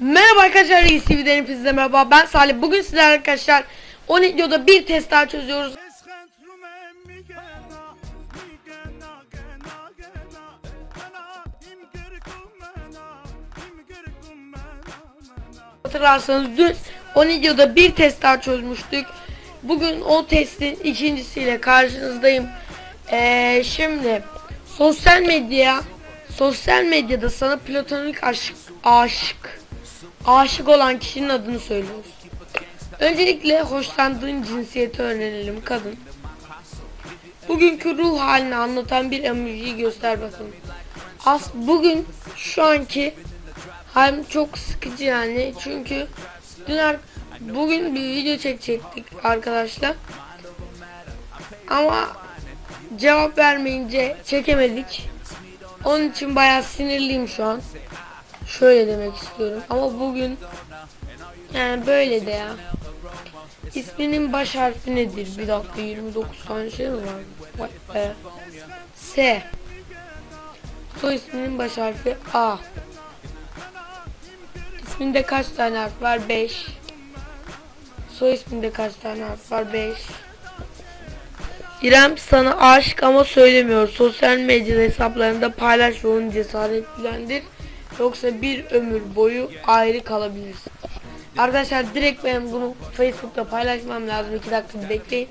Merhaba arkadaşlar Reis TV'den hepinize merhaba. Ben Salih. Bugün sizler arkadaşlar 10 videoda bir test daha çözüyoruz. Hatırlarsanız dün 10 videoda bir test daha çözmüştük. Bugün o testin ikincisiyle karşınızdayım. Ee, Şimdi Sosyal medya Sosyal medyada sana platonik aşk Aşık aşık olan kişinin adını söylüyoruz. Öncelikle hoşlandığın cinsiyeti öğrenelim kadın. Bugünkü ruh halini anlatan bir emojiyi göster bakalım. As bugün şu anki halim çok sıkıcı yani çünkü dün bugün bir video çekecektik arkadaşlar. Ama cevap vermeyince çekemedik. Onun için bayağı sinirliyim şu an. Şöyle demek istiyorum. Ama bugün yani böyle de ya. İsminin baş harfi nedir? Bir dakika 29 tane şey mi var? Vay. S. Soy isminin baş harfi A. İsminde kaç tane harf var? 5. Soy isminde kaç tane harf var? 5. İrem sana aşık ama söylemiyor. Sosyal medya hesaplarında paylaş ve onu cesaretlendir. Yoksa bir ömür boyu ayrı kalabilirsin. Arkadaşlar direkt ben bunu Facebook'ta paylaşmam lazım. 2 dakika bekleyin.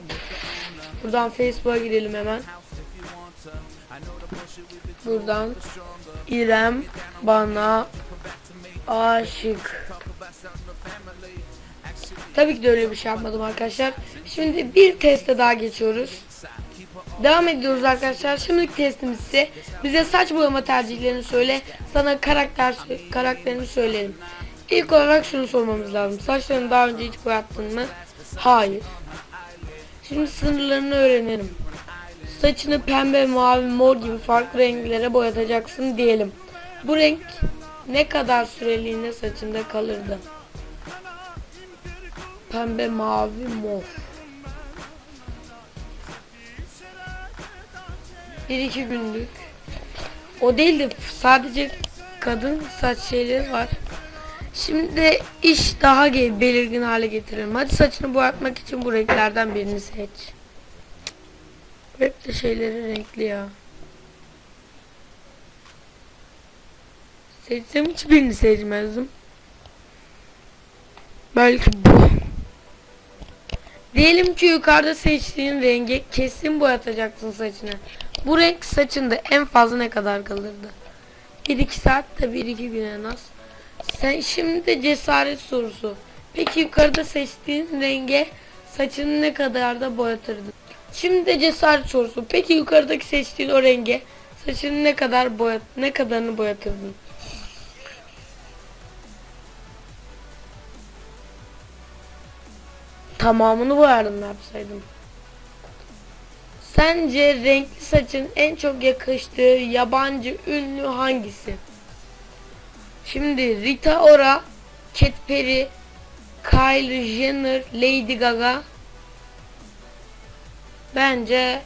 Buradan Facebook'a girelim hemen. Buradan İrem bana aşık. Tabii ki de öyle bir şey yapmadım arkadaşlar. Şimdi bir teste daha geçiyoruz. Devam ediyoruz arkadaşlar. Şimdiki testimiz ise bize saç boyama tercihlerini söyle. Sana karakter karakterini söyleyelim. İlk olarak şunu sormamız lazım. Saçlarını daha önce hiç boyattın mı? Hayır. Şimdi sınırlarını öğrenelim. Saçını pembe, mavi, mor gibi farklı renklere boyatacaksın diyelim. Bu renk ne kadar süreliğine saçında kalırdı? Pembe, mavi, mor. Bir iki günlük. O değil de sadece kadın saç şeyleri var. Şimdi iş daha belirgin hale getirelim. Hadi saçını boyatmak için bu renklerden birini seç. Hep de şeyleri renkli ya. Seçsem hiçbirini seçmezdim. Belki bu. Diyelim ki yukarıda seçtiğin rengi kesin boyatacaksın saçını. Bu renk saçında en fazla ne kadar kalırdı? 1-2 saat de 1-2 gün en az. Sen şimdi de cesaret sorusu. Peki yukarıda seçtiğin renge saçını ne kadar da boyatırdın? Şimdi de cesaret sorusu. Peki yukarıdaki seçtiğin o renge saçını ne kadar boyat ne kadarını boyatırdın? Tamamını boyardım yapsaydım. Sence renkli saçın en çok yakıştığı yabancı ünlü hangisi? Şimdi Rita Ora, Katy Perry, Kylie Jenner, Lady Gaga. Bence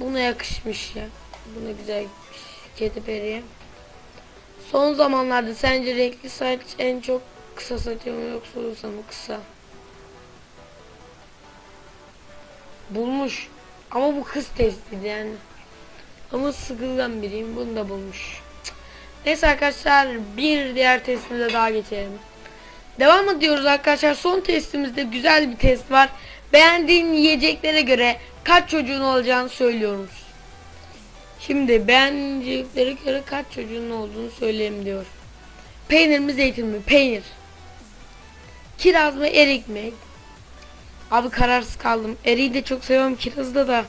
buna yakışmış ya. Buna güzel gitmiş. Katy Perry'e. Son zamanlarda sence renkli saç en çok kısa saçı mı yoksa uzun mu kısa? Bulmuş. Ama bu kız testiydi yani. Ama sıkılgan biriyim. Bunu da bulmuş. Neyse arkadaşlar bir diğer testimize daha geçelim. Devam ediyoruz arkadaşlar. Son testimizde güzel bir test var. Beğendiğin yiyeceklere göre kaç çocuğun olacağını söylüyoruz. Şimdi beğendiklere göre kaç çocuğun olduğunu söyleyeyim diyor. Peynir mi zeytin mi? Peynir. Kiraz mı erik mi? Abi kararsız kaldım. Eriği de çok seviyorum. Kirazda da.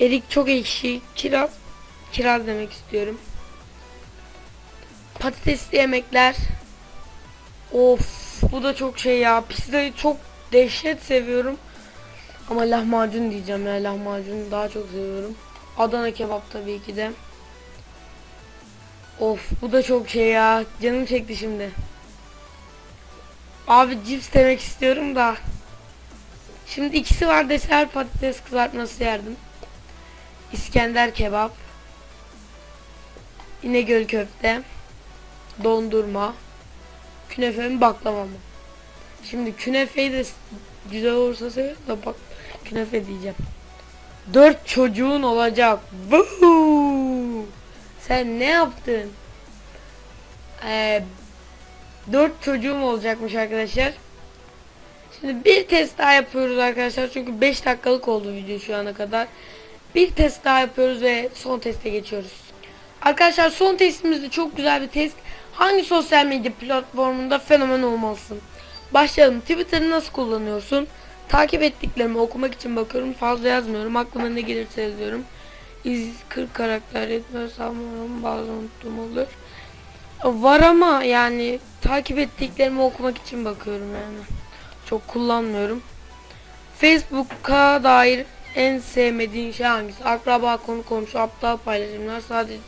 Erik çok ekşi. Kiraz. Kiraz demek istiyorum. Patatesli yemekler. Of bu da çok şey ya. Pizzayı çok dehşet seviyorum. Ama lahmacun diyeceğim ya. Lahmacunu daha çok seviyorum. Adana kebap tabii ki de. Of bu da çok şey ya. Canım çekti şimdi. Abi cips demek istiyorum da. Şimdi ikisi var deseler patates kızartması yerdim. İskender kebap. İnegöl köfte. Dondurma. Künefe mi baklava mı? Şimdi künefeyi de güzel olursa severim de bak künefe diyeceğim. Dört çocuğun olacak. Vuhuu! Sen ne yaptın? Ee, dört çocuğum olacakmış arkadaşlar. Şimdi bir test daha yapıyoruz arkadaşlar. Çünkü 5 dakikalık oldu video şu ana kadar. Bir test daha yapıyoruz ve son teste geçiyoruz. Arkadaşlar son testimiz de çok güzel bir test. Hangi sosyal medya platformunda fenomen olmalısın? Başlayalım. Twitter'ı nasıl kullanıyorsun? Takip ettiklerimi okumak için bakıyorum. Fazla yazmıyorum. Aklıma ne gelirse yazıyorum. İz 40 karakter yetmez sanmıyorum. Bazen unuttuğum olur. Var ama yani takip ettiklerimi okumak için bakıyorum yani. Çok kullanmıyorum. Facebook'a dair en sevmediğin şey hangisi? Akraba, konu komşu, aptal paylaşımlar sadece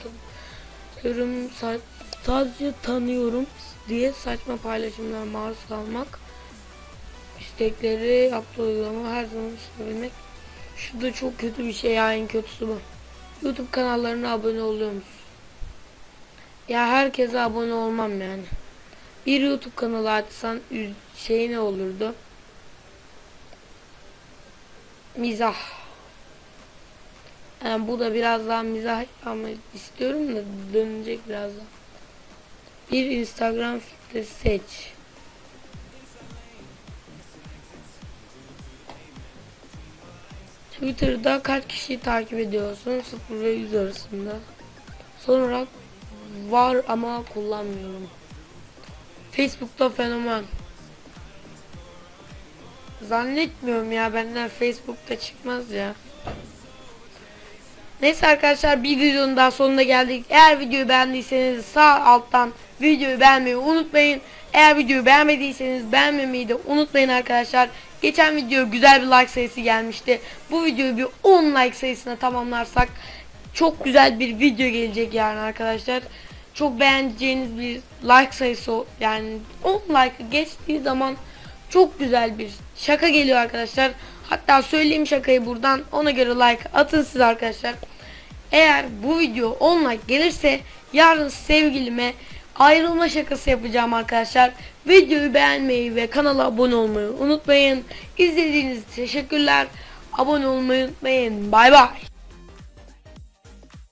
tanıyorum, sa- sadece tanıyorum diye saçma paylaşımlara maruz kalmak. İstekleri yaptığı uygulama her zaman üstlenebilmek. Şu da çok kötü bir şey ya en kötüsü bu. YouTube kanallarına abone oluyor musun? Ya herkese abone olmam yani. Bir YouTube kanalı açsan şey ne olurdu? Mizah. Yani bu da biraz daha mizah ama istiyorum da dönecek birazdan. Bir Instagram filtresi seç. Twitter'da kaç kişiyi takip ediyorsun? 0 ve 100 arasında. Son olarak var ama kullanmıyorum. Facebook'ta fenomen. Zannetmiyorum ya benden Facebook'ta çıkmaz ya. Neyse arkadaşlar bir videonun daha sonuna geldik. Eğer videoyu beğendiyseniz sağ alttan videoyu beğenmeyi unutmayın. Eğer videoyu beğenmediyseniz beğenmemeyi de unutmayın arkadaşlar. Geçen video güzel bir like sayısı gelmişti. Bu videoyu bir 10 like sayısına tamamlarsak çok güzel bir video gelecek yani arkadaşlar. Çok beğeneceğiniz bir like sayısı yani 10 like geçtiği zaman çok güzel bir şaka geliyor arkadaşlar. Hatta söyleyeyim şakayı buradan ona göre like atın siz arkadaşlar. Eğer bu video 10 like gelirse yarın sevgilime ayrılma şakası yapacağım arkadaşlar. Videoyu beğenmeyi ve kanala abone olmayı unutmayın. İzlediğiniz teşekkürler. Abone olmayı unutmayın. Bay bay.